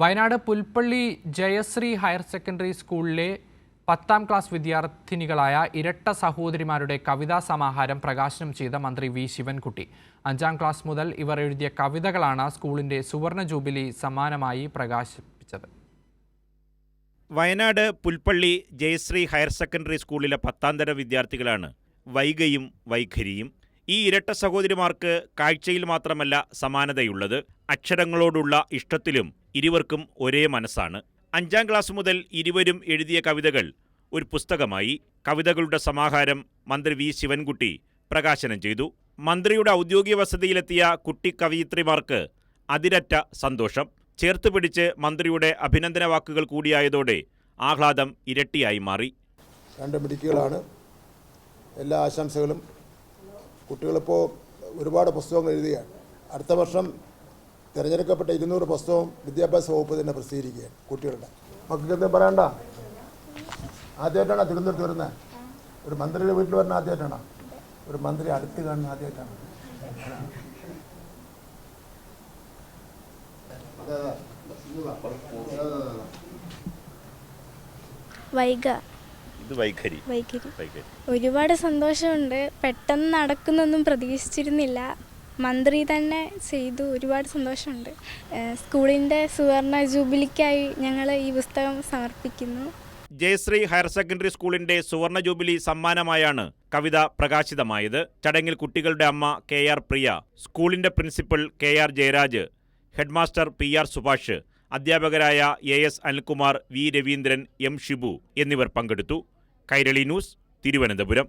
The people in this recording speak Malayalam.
വയനാട് പുൽപ്പള്ളി ജയശ്രീ ഹയർ സെക്കൻഡറി സ്കൂളിലെ പത്താം ക്ലാസ് വിദ്യാർത്ഥിനികളായ ഇരട്ട സഹോദരിമാരുടെ കവിതാ സമാഹാരം പ്രകാശനം ചെയ്ത മന്ത്രി വി ശിവൻകുട്ടി. അഞ്ചാം ക്ലാസ് മുതൽ ഇവർ എഴുതിയ കവിതകളാണ് സ്കൂളിന്റെ സുവർണ ജൂബിലി സമ്മാനമായി പ്രകാശിപ്പിച്ചത്. വയനാട് പുൽപ്പള്ളി ജയശ്രീ ഹയർ സെക്കൻഡറി സ്കൂളിലെ പത്താം തര വിദ്യാർത്ഥികളാണ് വൈഗയും വൈഖരിയും. ഈ ഇരട്ട സഹോദരിമാർക്ക് കാഴ്ചയിൽ മാത്രമല്ല സമാനതയുള്ളത്. അക്ഷരങ്ങളോടുള്ള ഇഷ്ടത്തിലും ഇരുവർക്കും ഒരേ മനസ്സാണ്. അഞ്ചാം ക്ലാസ് മുതൽ ഇരുവരും എഴുതിയ കവിതകൾ ഒരു പുസ്തകമായി കവിതകളുടെ സമാഹാരം മന്ത്രി വി. ശിവൻകുട്ടി പ്രകാശനം ചെയ്തു. മന്ത്രിയുടെ ഔദ്യോഗിക വസതിയിലെത്തിയ കുട്ടി കവയിത്രിമാർക്ക് അതിരറ്റ സന്തോഷം. ചേർത്ത് പിടിച്ച് മന്ത്രിയുടെ അഭിനന്ദന വാക്കുകൾ കൂടിയായതോടെ ആഹ്ലാദം ഇരട്ടിയായി മാറി. രണ്ട് മിടുക്കികളാണ്. എല്ലാ ആശംസകളും. കുട്ടികളിപ്പോൾ ഒരുപാട് പുസ്തകങ്ങൾ എഴുതുകയാണ് അടുത്ത വർഷം തിരഞ്ഞെടുക്കപ്പെട്ട ഇരുന്നൂറ് പുസ്തകവും വിദ്യാഭ്യാസ വകുപ്പ് തന്നെ പ്രസിദ്ധീകരിക്കുകയാണ് കുട്ടികളുടെ. മക്കൾക്ക് എന്തും പറയണ്ട ആദ്യമായിട്ടാണോ തിരുവനന്തപുരത്ത് വരുന്നത്? ഒരു മന്ത്രിയുടെ വീട്ടിൽ വരുന്ന ആദ്യമായിട്ടാണോ? ഒരു മന്ത്രി അടുത്ത് കാണുന്ന ആദ്യമായിട്ടാണ്? വൈഗ. ഇത് വൈഖരി. വൈഖരി. വൈഖരി. ഒരുപാട് സന്തോഷമുണ്ട്. പെട്ടെന്ന് നടക്കുന്നൊന്നും പ്രതീക്ഷിച്ചിരുന്നില്ല. മന്ത്രി തന്നെ ചെയ്തു ഒരുപാട് സന്തോഷമുണ്ട്. സ്കൂളിന്റെ സുവർണ ജൂബിലിക്കായി ഞങ്ങൾ ഈ പുസ്തകം സമർപ്പിക്കുന്നു. ജയശ്രീ ഹയർ സെക്കൻഡറി സ്കൂളിന്റെ സുവർണ ജൂബിലി സമ്മാനമായാണ് കവിത പ്രകാശിതമായത്. ചടങ്ങിൽ കുട്ടികളുടെ അമ്മ കെ ആർ പ്രിയ സ്കൂളിന്റെ principal K R Jayaraj headmaster P R Subhash അധ്യാപകരായ A S Anilkumar V Raveendran M Shibu എന്നിവർ പങ്കെടുത്തു. കൈരളി ന്യൂസ് തിരുവനന്തപുരം.